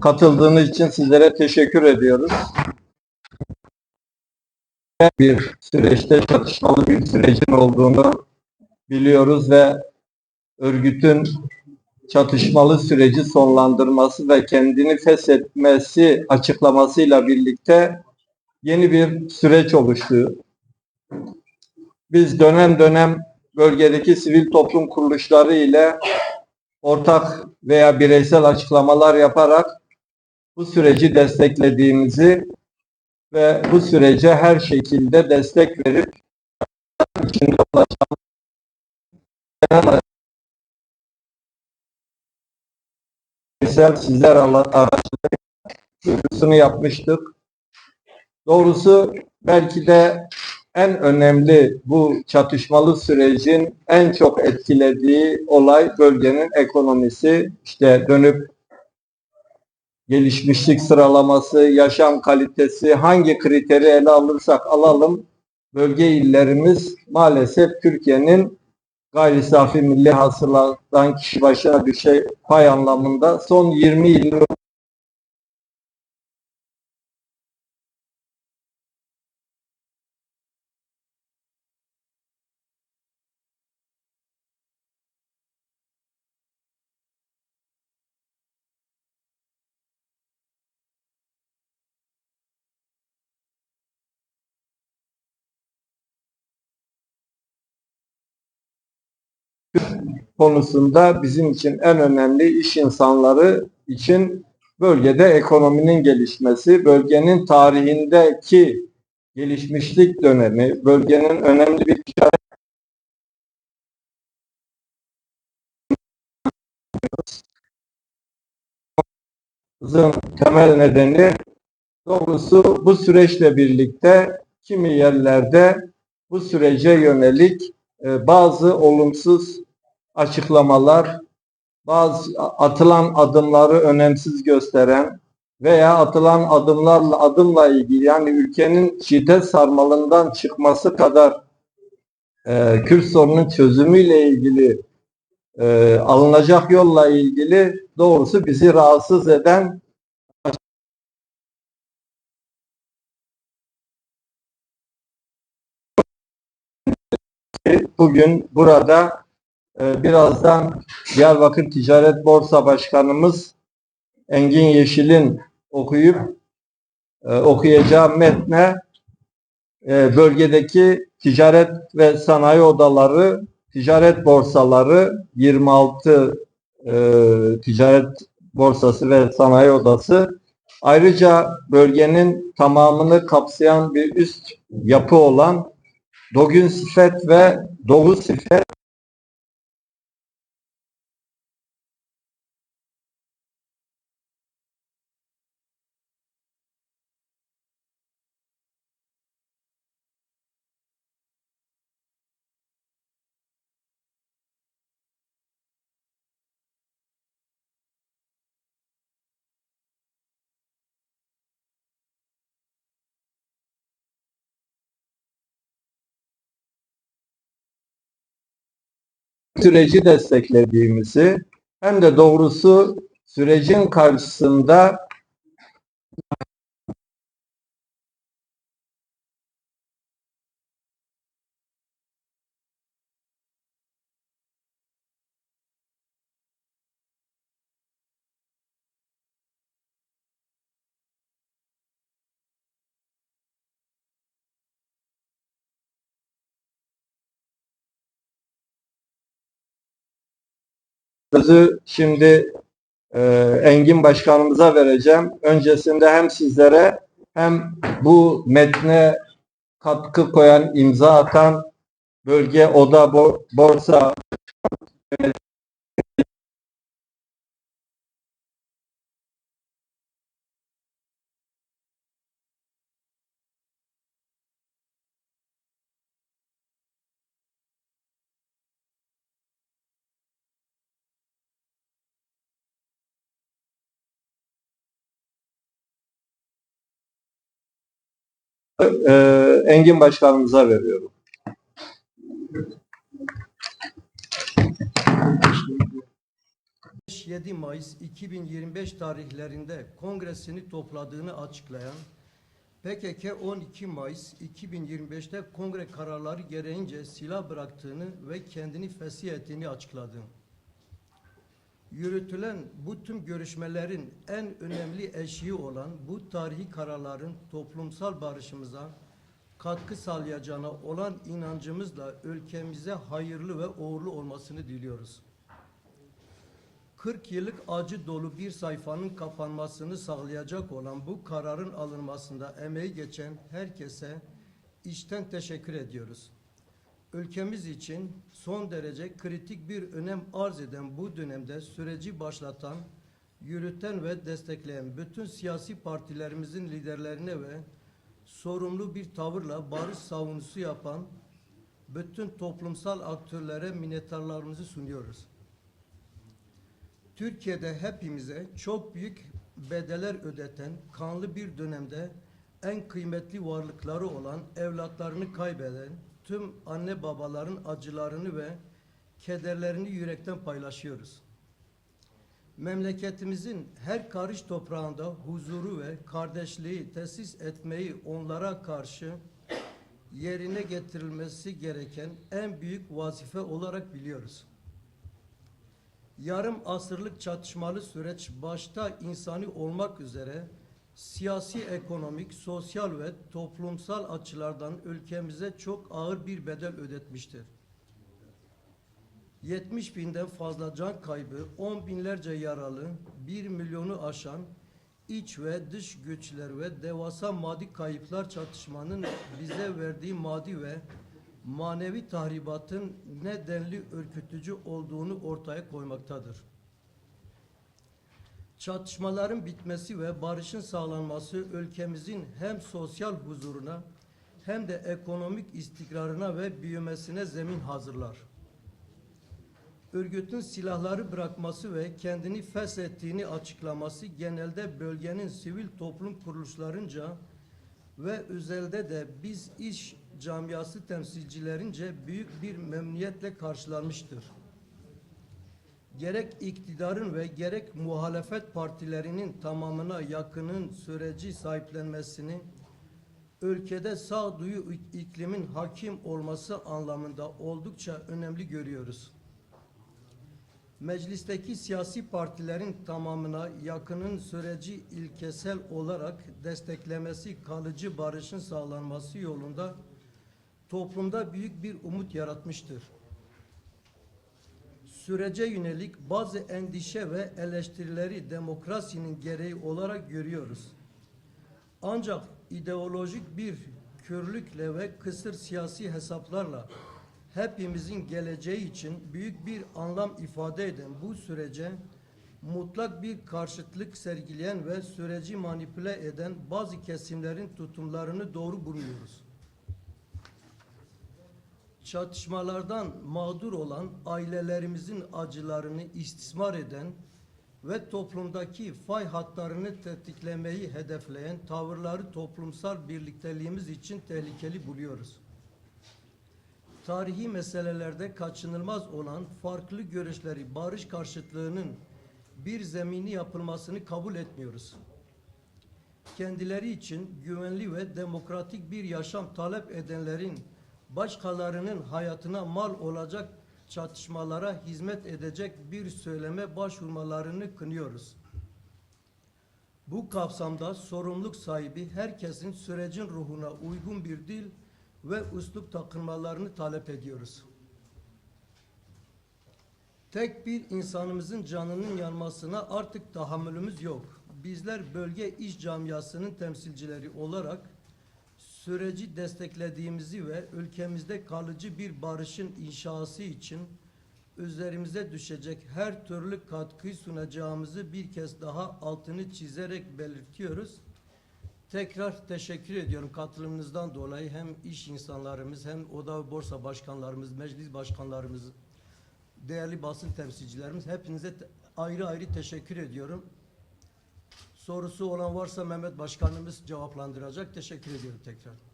katıldığınız için sizlere teşekkür ediyoruz. Bir süreçte çatışmalı bir sürecin olduğunu biliyoruz ve örgütün çatışmalı süreci sonlandırması ve kendini feshetmesi açıklamasıyla birlikte yeni bir süreç oluştu. Biz dönem dönem bölgedeki sivil toplum kuruluşları ile ortak veya bireysel açıklamalar yaparak bu süreci desteklediğimizi ve bu sürece her şekilde destek verip içinde olacağımız bireysel sizler araçları duyurusunu yapmıştık. Doğrusu belki de en önemli bu çatışmalı sürecin en çok etkilediği olay bölgenin ekonomisi. İşte dönüp gelişmişlik sıralaması, yaşam kalitesi, hangi kriteri ele alırsak alalım, bölge illerimiz maalesef Türkiye'nin gayri safi milli hasıladan kişi başına düşen pay anlamında son 20 yıl konusunda bizim için en önemli iş insanları için bölgede ekonominin gelişmesi, bölgenin tarihindeki gelişmişlik dönemi, bölgenin önemli bir ticaret temel nedeni doğrusu bu süreçle birlikte kimi yerlerde bu sürece yönelik e, bazı olumsuz açıklamalar, bazı atılan adımları önemsiz gösteren veya atılan adımlarla adımla ilgili yani ülkenin şiddet sarmalından çıkması kadar e, Kürt sorunun çözümüyle ilgili e, alınacak yolla ilgili doğrusu bizi rahatsız eden bugün burada birazdan Diyarbakır Ticaret Borsa Başkanımız Engin Yeşil'in okuyup e, okuyacağı metne e, bölgedeki ticaret ve sanayi odaları, ticaret borsaları 26 e, ticaret borsası ve sanayi odası ayrıca bölgenin tamamını kapsayan bir üst yapı olan Dogün Sifet ve Doğu Sifet süreci desteklediğimizi hem de doğrusu sürecin karşısında sözü şimdi e, Engin Başkanımıza vereceğim. Öncesinde hem sizlere hem bu metne katkı koyan, imza atan bölge oda bo- borsa e, Engin Başkanımıza veriyorum. 7 Mayıs 2025 tarihlerinde kongresini topladığını açıklayan PKK 12 Mayıs 2025'te kongre kararları gereğince silah bıraktığını ve kendini fesih ettiğini açıkladı. Yürütülen bu tüm görüşmelerin en önemli eşiği olan bu tarihi kararların toplumsal barışımıza katkı sağlayacağına olan inancımızla ülkemize hayırlı ve uğurlu olmasını diliyoruz. 40 yıllık acı dolu bir sayfanın kapanmasını sağlayacak olan bu kararın alınmasında emeği geçen herkese içten teşekkür ediyoruz. Ülkemiz için son derece kritik bir önem arz eden bu dönemde süreci başlatan, yürüten ve destekleyen bütün siyasi partilerimizin liderlerine ve sorumlu bir tavırla barış savunusu yapan bütün toplumsal aktörlere minnettarlarımızı sunuyoruz. Türkiye'de hepimize çok büyük bedeler ödeten kanlı bir dönemde en kıymetli varlıkları olan evlatlarını kaybeden tüm anne babaların acılarını ve kederlerini yürekten paylaşıyoruz. Memleketimizin her karış toprağında huzuru ve kardeşliği tesis etmeyi onlara karşı yerine getirilmesi gereken en büyük vazife olarak biliyoruz yarım asırlık çatışmalı süreç başta insani olmak üzere siyasi, ekonomik, sosyal ve toplumsal açılardan ülkemize çok ağır bir bedel ödetmiştir. 70 binden fazla can kaybı, 10 binlerce yaralı, 1 milyonu aşan iç ve dış güçler ve devasa maddi kayıplar çatışmanın bize verdiği maddi ve manevi tahribatın nedenli ürkütücü olduğunu ortaya koymaktadır. Çatışmaların bitmesi ve barışın sağlanması ülkemizin hem sosyal huzuruna hem de ekonomik istikrarına ve büyümesine zemin hazırlar. Örgütün silahları bırakması ve kendini feshettiğini açıklaması genelde bölgenin sivil toplum kuruluşlarınca ve özelde de biz iş camiası temsilcilerince büyük bir memnuniyetle karşılanmıştır. Gerek iktidarın ve gerek muhalefet partilerinin tamamına yakının süreci sahiplenmesini, ülkede sağduyu iklimin hakim olması anlamında oldukça önemli görüyoruz. Meclisteki siyasi partilerin tamamına yakının süreci ilkesel olarak desteklemesi kalıcı barışın sağlanması yolunda toplumda büyük bir umut yaratmıştır. Sürece yönelik bazı endişe ve eleştirileri demokrasinin gereği olarak görüyoruz. Ancak ideolojik bir körlükle ve kısır siyasi hesaplarla hepimizin geleceği için büyük bir anlam ifade eden bu sürece mutlak bir karşıtlık sergileyen ve süreci manipüle eden bazı kesimlerin tutumlarını doğru bulmuyoruz. Çatışmalardan mağdur olan ailelerimizin acılarını istismar eden ve toplumdaki fay hatlarını tetiklemeyi hedefleyen tavırları toplumsal birlikteliğimiz için tehlikeli buluyoruz tarihi meselelerde kaçınılmaz olan farklı görüşleri barış karşıtlığının bir zemini yapılmasını kabul etmiyoruz. Kendileri için güvenli ve demokratik bir yaşam talep edenlerin başkalarının hayatına mal olacak çatışmalara hizmet edecek bir söyleme başvurmalarını kınıyoruz. Bu kapsamda sorumluluk sahibi herkesin sürecin ruhuna uygun bir dil ve üslup takınmalarını talep ediyoruz. Tek bir insanımızın canının yanmasına artık tahammülümüz yok. Bizler bölge iş camiasının temsilcileri olarak süreci desteklediğimizi ve ülkemizde kalıcı bir barışın inşası için üzerimize düşecek her türlü katkıyı sunacağımızı bir kez daha altını çizerek belirtiyoruz. Tekrar teşekkür ediyorum katılımınızdan dolayı hem iş insanlarımız hem oda ve borsa başkanlarımız, meclis başkanlarımız, değerli basın temsilcilerimiz hepinize ayrı ayrı teşekkür ediyorum. Sorusu olan varsa Mehmet Başkanımız cevaplandıracak. Teşekkür ediyorum tekrar.